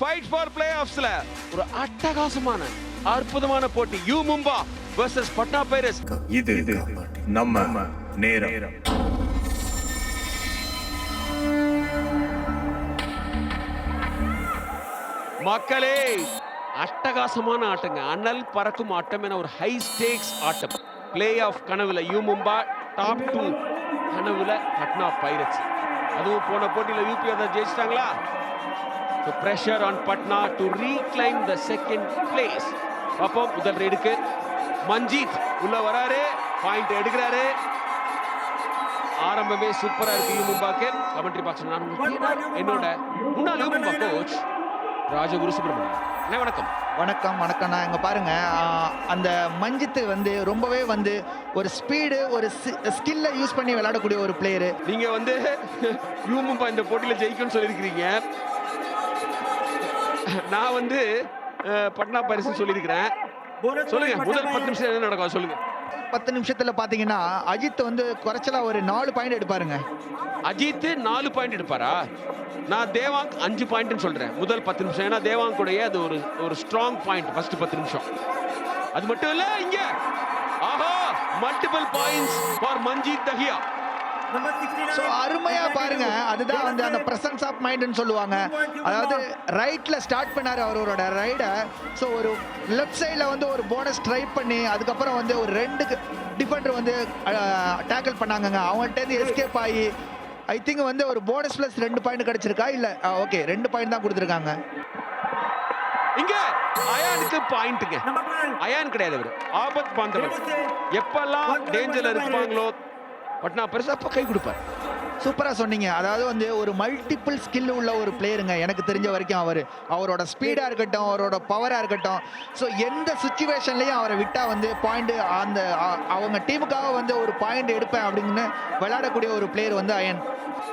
Fight for play ஆஃப்ஸ்ல ஒரு அட்டகாசமான அற்புதமான போட்டி. U Mumba versus Patna Pirates. இது நம்ம நேரம். மக்களே அட்டகாசமான ஆட்டங்க. அனல் பறக்கும் ஆட்டம் என ஒரு ஹை ஸ்டேக்ஸ் ஆட்டம். பிளே ஆஃப் கனவுல யூ மும்பா டாப் டூ கனவுல பட்னா பைரட்ஸ் அதுவும் போன போட்டியில் யூபி அதை ஜெயிச்சிட்டாங்களா? So pressure on Patna to reclaim the second place பார்ப்போம் முதல் ரைடுக்கு மஞ்சித் உள்ள வராரு. பாயிண்ட் எடுக்கிறாரு. ஆரம்பமே சூப்பரா இருக்கு யூ மும்பாக்கு. கமெண்ட்ரி பாக்ஸ் நான் என்னோட முன்னாள் யூ மும்பா கோச் ராஜகுரு சுப்பிரமணியன். அண்ணா வணக்கம். வணக்கம் வணக்கம் நான் இங்கே பாருங்க அந்த மஞ்சித்து வந்து ரொம்பவே வந்து ஒரு ஸ்பீடு ஒரு ஸ்கில்லை யூஸ் பண்ணி விளையாடக்கூடிய ஒரு பிளேயரு நீங்க வந்து யூ மும்பா இந்த போட்டியில ஜெயிக்கும்னு சொல்லியிருக்கிறீங்க. நான் வந்து பட்னா பரிசு சொல்லியிருக்கிறேன். சொல்லுங்க முதல் பத்து நிமிஷம் என்ன நடக்கும்? சொல்லுங்க. பத்து நிமிஷத்தில் பார்த்தீங்கன்னா அஜித் வந்து குறைச்சலா ஒரு நாலு பாயிண்ட் எடுப்பாருங்க. அஜித் நாலு பாயிண்ட் எடுப்பாரா? நான் தேவாங்க் அஞ்சு பாயிண்ட்னு சொல்றேன். முதல் பத்து நிமிஷம். ஏன்னா தேவாங்க் உடைய அது ஒரு ஒரு ஸ்ட்ராங் பாயிண்ட் ஃபர்ஸ்ட் பத்து நிமிஷம். அது மட்டும் இல்ல இங்க. ஆஹா multiple points for Manjeet Dahiya. So அருமையா பாருங்க. அதுதான் வந்து அந்த பிரசன்ஸ் ஆஃப் மைண்ட்னு சொல்லுவாங்க. அதாவது ரைட்ல ஸ்டார்ட் பண்ணாரு அவரோட ரைடை ஸோ ஒரு லெஃப்ட் சைடில் வந்து ஒரு போனஸ் ட்ரை பண்ணி அதுக்கப்புறம் வந்து ஒரு ரெண்டு டிஃபெண்டர் வந்து டேக்கிள் பண்ணாங்கங்க. அவங்கள்ட்ட இருந்து எஸ்கேப் ஆகி ஐ திங்க் வந்து ஒரு போனஸ் ப்ளஸ் ரெண்டு பாயிண்ட் கிடைச்சிருக்கா? இல்லை ஓகே ரெண்டு பாயிண்ட் தான் கொடுத்துருக்காங்க. இங்க அயானுக்கு பாயிண்ட்டுங்க அயான் கிடையாது அவரு. ஆபத் பாந்தவர் எப்பெல்லாம் டேஞ்சர்ல இருப்பாங்களோ பட்னா பெருசா அப்ப கை கொடுப்பார் சூப்பரா சொன்னீங்க. அதாவது வந்து ஒரு மல்டிபிள் ஸ்கில் உள்ள ஒரு பிளேயருங்க எனக்கு தெரிஞ்ச வரைக்கும் அவர். அவரோட ஸ்பீடா இருக்கட்டும் அவரோட பவரா இருக்கட்டும். ஸோ எந்த சுச்சுவேஷன்லயும் அவரை விட்டா வந்து பாயிண்ட் அந்த அவங்க டீமுக்காக வந்து ஒரு பாயிண்ட் எடுப்பேன் அப்படின்னு விளையாடக்கூடிய ஒரு பிளேயர் வந்து அயன்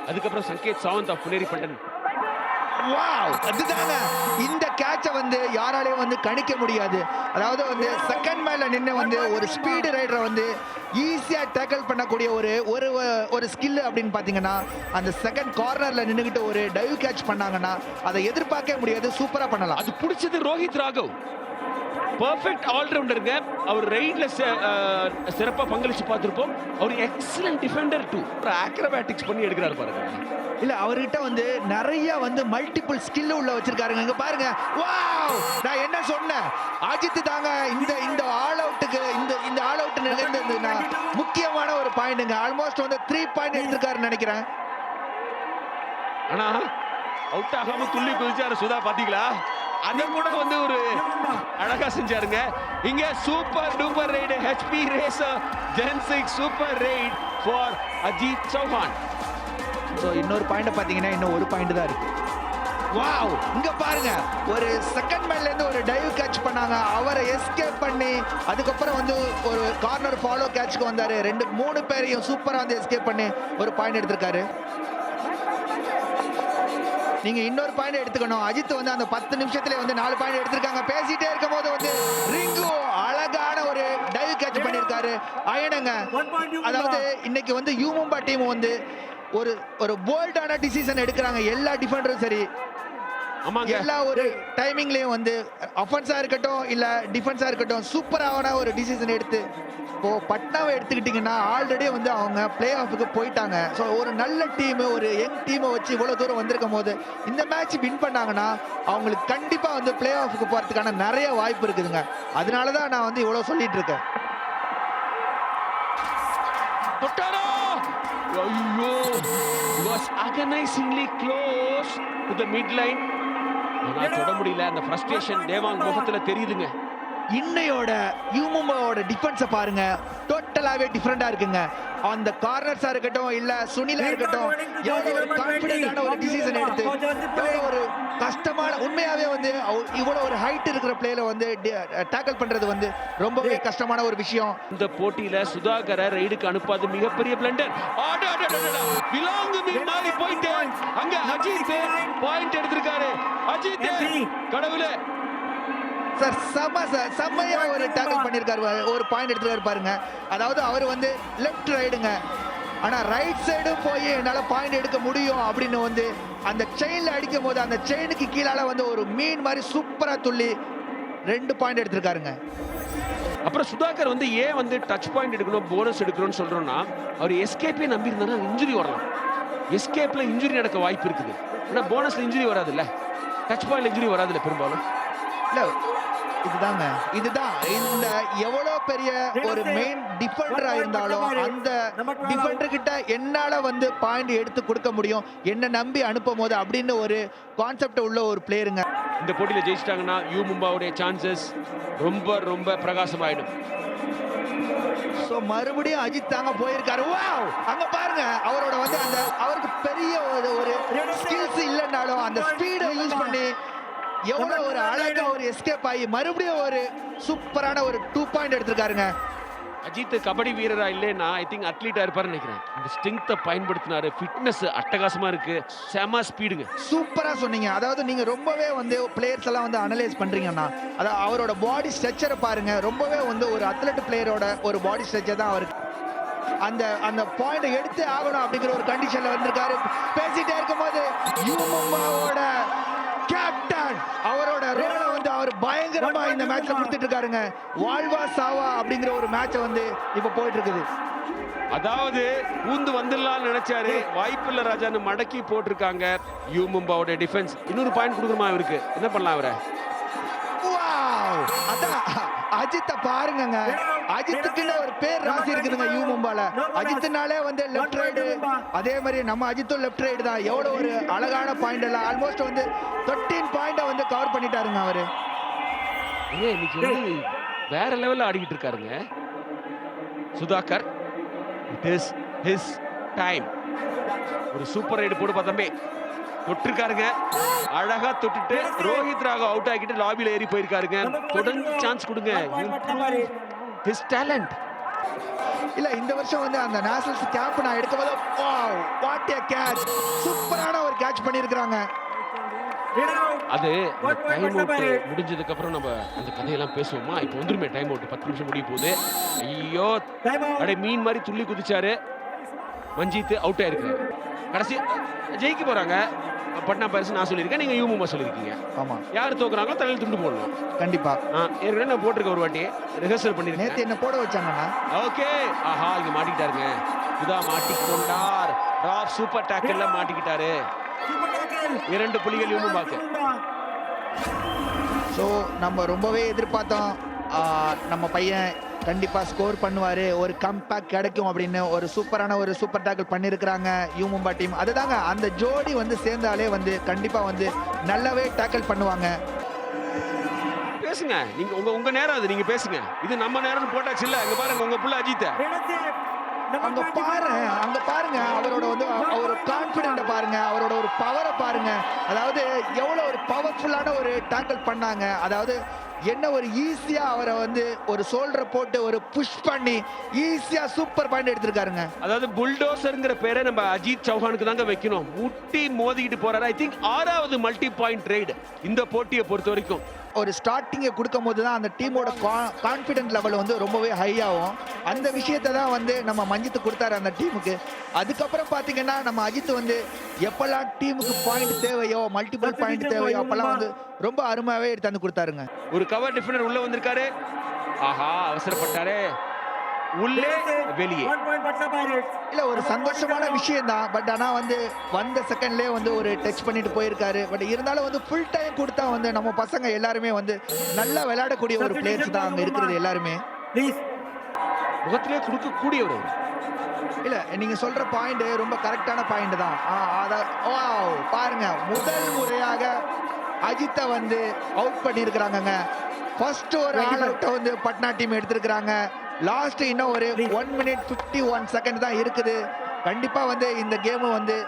அதுக்கப்புறம் சங்கேத் சாவந்த் ஆஃப் புனேரி பண்டன் வாவ் இந்த கேட்சை வந்து யாராலையும் வந்து கணிக்க முடியாது. அதாவது வந்து செகண்ட் மேல நின்று வந்து ஒரு ஸ்பீடு ரைடரை வந்து ஈஸியா டேக்கிள் பண்ணக்கூடிய ஒரு ஒரு ஒரு ஸ்கில் அப்படின்னு பார்த்தீங்கன்னா அந்த செகண்ட் கார்னர்ல நின்றுக்கிட்டு ஒரு டைவ் கேட்ச் பண்ணாங்கன்னா அதை எதிர்பார்க்கவே முடியாது. சூப்பரா பண்ணலாம். அது பிடிச்சது ரோஹித் ராகவ். பர்ஃபெக்ட் ஆல்ரவுண்டருங்க அவர் ரைட்ல சிறப்பா பங்களிச்சு பார்த்திருப்போம். அவர் எக்ஸலன்ட் டிஃபெண்டர் டூ ஆக்ரோபேட்டிக்ஸ் பண்ணி எடுக்கிறாரு பாருங்க. இல்ல அவர்கிட்ட வந்து நிறைய வந்து மல்டிபிள் ஸ்கில் உள்ள வச்சிருக்காருங்க. இங்க பாருங்க. வாவ் நான் என்ன சொன்னேன்? அஜித் தாங்க இந்த இந்த ஆல் அவுட்டுக்கு இந்த இந்த ஆல் அவுட் நிகழ்ந்தது நான் முக்கியமான ஒரு பாயிண்ட்ங்க ஆல்மோஸ்ட் வந்து த்ரீ பாயிண்ட் எடுத்திருக்காருன்னு நினைக்கிறேன். ஆனா அவுட் ஆகாம துள்ளி குதிச்சாரு சுதா பாத்தீங்களா? அதை கூட வந்து ஒரு அழகா செஞ்சாருங்க. இங்க super duper raid HP racer gen six super raid for Ajit Chauhan so இன்னொரு பாயிண்ட் பார்த்தீங்கன்னா இன்னும் ஒரு பாயிண்ட் தான் இருக்கு. வாவ் இங்க பாருங்க ஒரு செகண்ட் மேன்ல இருந்து ஒரு டைவ் கேட்ச் பண்ணாங்க. அவரை எஸ்கேப் பண்ணி அதுக்கப்புறம் வந்து ஒரு கார்னர் ஃபாலோ கேட்ச்க்கு வந்தாரு. ரெண்டு மூணு பேரையும் சூப்பரா வந்து எஸ்கேப் பண்ணி ஒரு பாயிண்ட் எடுத்திருக்காரு. நீங்க இன்னொரு பாயிண்ட் எடுத்துக்கணும். அஜித் வந்து அந்த பத்து நிமிஷத்துல வந்து நாலு பாயிண்ட் எடுத்திருக்காங்க. பேசிட்டே இருக்கும் போது வந்து ரிங்கு அழகான ஒரு டைவ் கேட்ச் பண்ணியிருக்காரு அயனுங்க. அதாவது இன்னைக்கு வந்து யூமும்பா டீம் வந்து ஒரு ஒரு போல்டான டிசிஷன் எடுக்கிறாங்க. எல்லா டிஃபெண்டரும் சரி. எல்லா ஒரு டைமிங்லயும் வந்து அஃபென்ஸா இருக்கட்டும் இல்ல டிஃபென்ஸா இருக்கட்டும் சூப்பரான ஒரு டிசிஷன் எடுத்து இப்போ பட்னாவை எடுத்துக்கிட்டிங்கன்னா ஆல்ரெடி வந்து அவங்க பிளே ஆஃபுக்கு போயிட்டாங்க. ஸோ ஒரு நல்ல டீம் ஒரு யங் டீமை வச்சு இவ்வளோ தூரம் வந்திருக்கும் போது இந்த மேட்ச் வின் பண்ணாங்கன்னா அவங்களுக்கு கண்டிப்பாக வந்து பிளே ஆஃபுக்கு போகிறதுக்கான நிறைய வாய்ப்பு இருக்குதுங்க. அதனால தான் நான் வந்து இவ்வளோ சொல்லிட்டு இருக்கேன். ஐயோ. Was agonisingly close to the mid line ஆனா தொட முடியல. அந்த ஃப்ரஸ்ட்ரேஷன் தேவாங் முகத்துல தெரியுதுங்க. இன்னையோட யூமுமாவோட டிஃபென்ஸை பாருங்க. டோட்டலாகவே டிஃப்ரெண்டாக இருக்குங்க. அந்த கார்னர்ஸா இருக்கட்டும் இல்ல சுனிலா இருக்கட்டும் எவ்வளவு ஒரு கான்பிடென்டான ஒரு டிசிஷன் எடுத்து எவ்வளவு ஒரு கஷ்டமான உண்மையாவே வந்து அவ- இவ்வளவு ஒரு ஹைட் இருக்கிற பிளேல வந்து டேக்கிள் பண்றது வந்து ரொம்பவே கஷ்டமான ஒரு விஷயம். இந்த போட்டியில சுதாகர ரைடுக்கு அனுப்பாது மிகப்பெரிய பிளண்டர் விலாங்கு மீன் மாறி போயிட்டு அங்க அஜித் பாயிண்ட் எடுத்திருக்காரு. அஜித் கடவுளே. சார் செம்ம சார் செம்மையா ஒரு டேக்கிள் பண்ணியிருக்காரு ஒரு பாயிண்ட் எடுத்துருக்காரு பாருங்க. அதாவது அவர் வந்து லெஃப்ட் ரைடுங்க ஆனா ரைட் சைடும் போய் என்னால பாயிண்ட் எடுக்க முடியும் அப்படின்னு வந்து அந்த செயின்ல அடிக்கும் போது அந்த செயினுக்கு கீழால வந்து ஒரு மீன் மாதிரி சூப்பரா துள்ளி ரெண்டு பாயிண்ட் எடுத்திருக்காருங்க. அப்புறம் சுதாகர் வந்து ஏன் வந்து டச் பாயிண்ட் எடுக்கணும் போனஸ் எடுக்கணும்னு சொல்றோம்னா அவர் எஸ்கேப்பே நம்பி இருந்தாருன்னா இன்ஜுரி வரலாம். எஸ்கேப்ல இன்ஜுரி நடக்க வாய்ப்பு இருக்குது. ஆனா போனஸ்ல இன்ஜுரி வராதுல்ல. டச் பாயிண்ட்ல இன்ஜுரி வராதுல்ல பெரும்பாலும். இல்ல இதுதாங்க. இதுதான். இந்த எவ்வளவு பெரிய ஒரு மெயின் டிஃபெண்டரா இருந்தாலும் அந்த டிஃபெண்டர் கிட்ட என்னால வந்து பாயிண்ட் எடுத்து கொடுக்க முடியும்? என்ன நம்பி அனுப்பும் போது அப்படின்னு ஒரு கான்செப்ட் உள்ள ஒரு பிளேயருங்க இந்த போட்டியில ஜெயிச்சிட்டாங்கன்னா யூ மும்பாவுடைய சான்சஸ் ரொம்ப ரொம்ப பிரகாசமாயிடும். சோ மறுபடியும் அஜித் தாங்க போயிருக்காரு. வாவ் அங்க பாருங்க. அவரோட வந்து அந்த அவருக்கு பெரிய ஒரு ஒரு ஸ்கில்ஸ் இல்லைன்னாலும் அந்த ஸ்பீடை யூஸ் பண்ணி எவ்வளவு ஒரு அழகா ஒரு எஸ்கேப் ஆகி மறுபடியும் ஒரு சூப்பரான ஒரு டூ பாயிண்ட் எடுத்திருக்காருங்க. அஜித் கபடி வீரரா இல்லைன்னா ஐ திங்க் அத்லீட்டா இருப்பாருன்னு நினைக்கிறேன். இந்த ஸ்ட்ரென்த்தை பயன்படுத்தினாரு. ஃபிட்னஸ் அட்டகாசமா இருக்கு. செம ஸ்பீடுங்க சூப்பரா சொன்னீங்க. அதாவது நீங்க ரொம்பவே வந்து பிளேயர்ஸ் எல்லாம் வந்து அனலைஸ் பண்றீங்கன்னா அதாவது அவரோட பாடி ஸ்ட்ரக்சரை பாருங்க. ரொம்பவே வந்து ஒரு அத்லெட் பிளேயரோட ஒரு பாடி ஸ்ட்ரக்சர் தான் அவருக்கு. அந்த அந்த பாயிண்ட் எடுத்து ஆகணும் அப்படிங்கிற ஒரு கண்டிஷன்ல வந்திருக்காரு. பேசிட்டே இருக்கும்போது யூமும்பாவோட கேப்டன் அவரோட ரோலை வந்து அவர் பயங்கரமா இந்த மேட்ச்ல கொடுத்துட்டு இருக்காருங்க வாழ்வா சாவா அப்படிங்கிற ஒரு மேட்சை வந்து இப்ப போயிட்டு இருக்குது அதாவது ஊந்து வந்துடலாம்னு நினைச்சாரு. வாய்ப்பில்ல ராஜான்னு மடக்கி போட்டிருக்காங்க. யூ மும்பாவோட டிஃபென்ஸ் இன்னொரு பாயிண்ட் கொடுக்குறமா இவருக்கு? என்ன பண்ணலாம் அவரை அதான் அஜித்த பாருங்கங்க. அஜித்துக்குன்னு ஒரு பேர் ராசி இருக்குதுங்க யூ மும்பால. அஜித்னாலே வந்து லெஃப்ட் ரைடு அதே மாதிரி நம்ம அஜித்தும் லெஃப்ட் ரைடு தான். எவ்வளவு ஒரு அழகான பாயிண்ட் எல்லாம். ஆல்மோஸ்ட் வந்து 13 பாயிண்ட வந்து கவர் பண்ணிட்டாருங்க அவரு. இன்னைக்கு வந்து வேற லெவல்ல ஆடிக்கிட்டு இருக்காருங்க. Sudhakar. It is his time ஒரு சூப்பர் ரைடு போடு பார்த்தம்பே தொட்டிருக்காருங்க. அழகா தொட்டுட்டு ரோஹித் ராகவ் அவுட் ஆகிட்டு லாபில ஏறி போயிருக்காருங்க. தொடர்ந்து சான்ஸ் கொடுங்க. ஹிஸ் டேலண்ட் இல்ல இந்த வருஷம் வந்து அந்த நேஷனல்ஸ் கேம்ப் நான் எடுக்கும் போது வாவ் வாட் எ கேட்ச் சூப்பரான ஒரு கேட்ச் பண்ணியிருக்கிறாங்க. அது டைம் அவுட் முடிஞ்சதுக்கு அப்புறம் நம்ம அந்த கதையெல்லாம் பேசுவோமா? இப்போ வந்துருமே டைம் அவுட் பத்து நிமிஷம் முடிய போகுது. ஐயோ அடே மீன் மாதிரி துள்ளி குதிச்சாரு. மஞ்சித் அவுட் ஆயிருக்காரு கடைசி ஜெயிக்க போறாங்க. பட்னா பரிசு நான் சொல்லியிருக்கேன் நீங்க யூமுமா சொல்லியிருக்கீங்க. ஆமா. யார் தோக்குறாங்களோ தலையில் துண்டு போடணும். கண்டிப்பா. ஆ, ஏற்கனவே நான் போட்டிருக்கேன் ஒரு வாட்டி ரிஹர்சல் பண்ணிருக்கேன். நேத்து என்ன போட வச்சாங்கன்னா ஓகே. ஆஹா இங்க மாட்டிக்கிட்டாருங்க. இதா மாட்டிக்கொண்டார் ராப் சூப்பர் டேக்கல்ல மாட்டிக்கிட்டாரு. இரண்டு புலிகள் யூமுமாக்கு ஸோ நம்ம ரொம்பவே எதிர்பார்த்தோம். நம்ம பையன் கண்டிப்பா ஸ்கோர் பண்ணுவாரு. ஒரு கம்பேக் கிடைக்கும் அப்படின்னு ஒரு சூப்பரான ஒரு சூப்பர் டேக்கிள் பண்ணியிருக்கிறாங்க யூ மும்பா டீம் அதுதாங்க அந்த ஜோடி வந்து சேர்ந்தாலே வந்து கண்டிப்பா வந்து நல்லாவே டேக்கிள் பண்ணுவாங்க. பேசுங்க. நீங்க உங்க உங்க நேரம் அது. நீங்க பேசுங்க. இது நம்ம நேரம்னு போட்டாச்சு இல்ல? இங்க பாருங்க உங்க புள்ள அஜித்த. அங்க பாரு அங்க பாருங்க அவரோட வந்து அவர் கான்பிடென்ட பாருங்க. அவரோட ஒரு பவரை பாருங்க. அதாவது எவ்வளோ ஒரு பவர்ஃபுல்லான ஒரு டேக்கிள் பண்ணாங்க. அதாவது என்ன ஒரு ஈஸியா அவரை வந்து ஒரு சோல்டரை போட்டு ஒரு புஷ் பண்ணி ஈஸியா சூப்பர் பாயிண்ட் எடுத்திருக்காருங்க. அதாவது புல்டோசருங்கிற பேரை நம்ம அஜித் சௌஹானுக்கு தாங்க வைக்கணும். முட்டி மோதிக்கிட்டு போறாரு. ஐ திங்க் ஆறாவது மல்டி பாயிண்ட் ரைடு இந்த போட்டியை பொறுத்த வரைக்கும் ஒரு ஸ்டார்டிங்கை கொடுக்கும் போது தான் அந்த டீமோட கான்ஃபிடென்ட் லெவல் வந்து ரொம்பவே ஹை ஆகும். அந்த விஷயத்தை தான் வந்து நம்ம மஞ்சித்து கொடுத்தாரு அந்த டீமுக்கு அதுக்கப்புறம் பார்த்தீங்கன்னா நம்ம அஜித் வந்து எப்பெல்லாம் டீமுக்கு பாயிண்ட் தேவையோ மல்டிபிள் பாயிண்ட் தேவையோ அப்பெல்லாம் வந்து ரொம்ப அருமையாவே எடுத்தாந்து கொடுத்தாருங்க. ஒரு கவர் டிஃபெண்டர் உள்ள வந்திருக்காரு. ஆஹா அவசரப்பட்டாரே. உள்ளே வெளியே. இல்ல ஒரு சந்தோஷமான விஷயம் தான் பட் ஆனா வந்து வந்த செகண்ட்லயே வந்து ஒரு டச் பண்ணிட்டு போயிருக்காரு. பட் இருந்தாலும் வந்து ஃபுல் டைம் கொடுத்தா வந்து நம்ம பசங்க எல்லாருமே வந்து நல்லா விளையாடக்கூடிய ஒரு பிளேயர்ஸ் தான் அங்க இருக்கிறது எல்லாருமே. முகத்திலே கொடுக்கக்கூடியவர் அவர். இல்ல நீங்க சொல்ற பாயிண்ட் ரொம்ப கரெக்டான பாயிண்ட் தான். பாருங்க. முதல் முறையாக அஜித்தை வந்து அவுட் பண்ணியிருக்கிறாங்கங்க. ஃபர்ஸ்ட் ஒரு ஆல் அவுட்டை வந்து பட்னா டீம் எடுத்திருக்கிறாங்க. லாஸ்ட் இன்னும் ஒரு one minute fifty one second தான் இருக்குது. கண்டிப்பா வந்து இந்த கேம் வந்து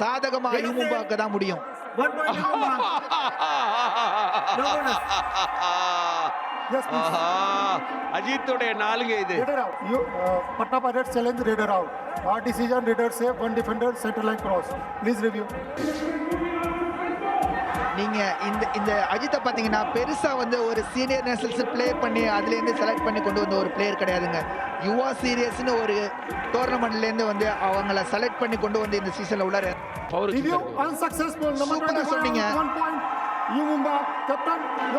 சாதகமா யூமும்பாக்க தான் முடியும். அஜித்துடைய நாளுங்க இது. Out. You, uh, Patna Pirates challenge Raider out. Our decision, Raider save one defender, center நீங்க இந்த இந்த அஜித்தை பாத்தீங்கன்னா பெருசா வந்து ஒரு சீனியர் நேஷனல்ஸ் ப்ளே பண்ணி அதுல இருந்து செலக்ட் பண்ணி கொண்டு வந்த ஒரு பிளேயர் கிடையாதுங்க. யுவா சீரியஸ்னு ஒரு டோர்னமெண்ட்ல இருந்து வந்து அவங்கள செலக்ட் பண்ணி கொண்டு வந்து இந்த சீசன்ல உள்ளாரு 25 சொன்னீங்க.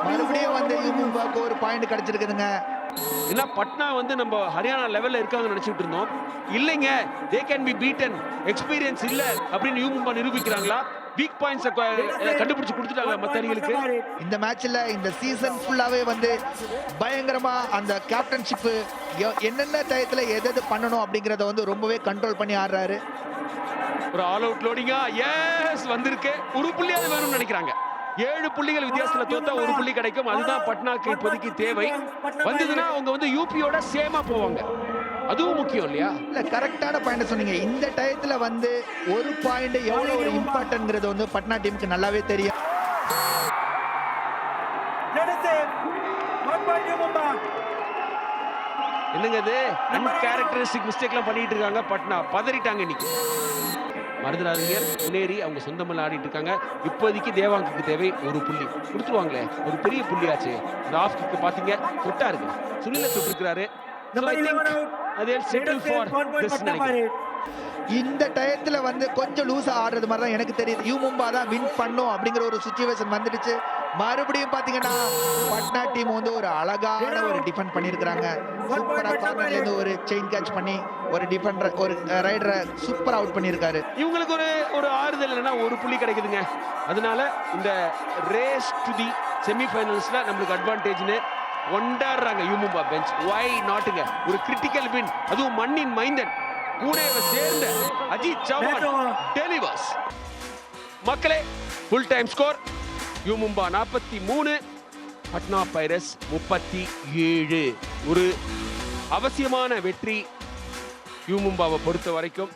மறுபடியும் வந்து யுமும்பாக்கு ஒரு பாயிண்ட் கிடைச்சிருக்குதுங்க. ஏன்னா பட்னா வந்து நம்ம ஹரியானா லெவல்ல இருக்காங்கன்னு நினைச்சிட்டு இருந்தோம். இல்லைங்க they can be beaten experience இல்ல அப்படின்னு யூ மும்பா நிரூபிக்கிறாங்களா? வீக் பாயிண்ட்ஸ் கண்டுபிடிச்சு கொடுத்துட்டாங்க மத்த அணிகளுக்கு இந்த மேட்ச்ல இந்த சீசன் ஃபுல்லாவே வந்து பயங்கரமா அந்த கேப்டன்ஷிப் என்னென்ன டயத்துல எது எது பண்ணணும் அப்படிங்கறத வந்து ரொம்பவே கண்ட்ரோல் பண்ணி ஆடுறாரு. ஒரு ஆல் அவுட் லோடிங்கா எஸ் வந்திருக்கு. ஒரு புள்ளியாவது வேணும்னு நினைக்கிறாங்க. ஏழு புள்ளிகள் வித்தியாசத்துல தோத்தா ஒரு புள்ளி கிடைக்கும். அதுதான் பட்னாக்கு இப்போதைக்கு தேவை. வந்ததுன்னா அவங்க வந்து யூபியோட சேமா போவாங்க. அதுவும் முக்கியம் இல்லையா? இல்ல கரெக்டான பாயிண்ட் சொன்னீங்க. இந்த டயத்துல வந்து ஒரு பாயிண்ட் எவ்வளவு ஒரு இம்பார்ட்டன்ட்ங்கிறது வந்து பட்னா டீமுக்கு நல்லாவே தெரியும். என்னங்க இது? அன்கேரக்டரிஸ்டிக் மிஸ்டேக்லாம் பண்ணிட்டு இருக்காங்க பட்னா. பதறிட்டாங்க இன்னைக்கு. மருதராஜர் முன்னேறி அவங்க சொந்தமெல்லாம் ஆடிட்டு இருக்காங்க. இப்போதைக்கு தேவாங்குக்கு தேவை ஒரு புள்ளி. கொடுத்துருவாங்களே ஒரு பெரிய புள்ளியாச்சு. இந்த ஆஃப் கிக்கு பாத்தீங்க தொட்டா இருக்கு. சுனில தொட்டிருக்கிறாரு. இந்த டயத்துல வந்து கொஞ்சம் லூசா ஆடுறது மாதிரி தான் எனக்கு தெரியுது. யூ மும்பா தான் வின் பண்ணும் அப்படிங்கிற ஒரு சுச்சுவேஷன் வந்துடுச்சு. மறுபடியும் பாத்தீங்கன்னா பட்னா டீம் வந்து ஒரு அழகான ஒரு டிஃபெண்ட் பண்ணியிருக்கிறாங்க. சூப்பரா ஒரு செயின் கேட்ச் பண்ணி ஒரு டிஃபெண்டர் ஒரு ரைடரை சூப்பரா அவுட் பண்ணியிருக்காரு. இவங்களுக்கு ஒரு ஒரு ஆறுதல் இல்லைன்னா ஒரு புள்ளி கிடைக்குதுங்க. அதனால இந்த ரேஸ் டு தி செமிஃபைனல்ஸ்ல நம்மளுக்கு அட்வான்டேஜ்னு கொண்டாடுறாங்க யூமும்பா பெஞ்ச் வை நாட்டுங்க ஒரு கிரிட்டிக்கல் வின் அதுவும் மண்ணின் மைந்தன் கூடவே சேர்ந்த அஜித் சௌஹான் டெலிவர்ஸ் மக்களே ஃபுல் டைம் ஸ்கோர் யூமும்பா நாற்பத்தி மூணு பட்னா பைரஸ் முப்பத்தி ஏழு. ஒரு அவசியமான வெற்றி யூமும்பாவை பொறுத்த வரைக்கும்.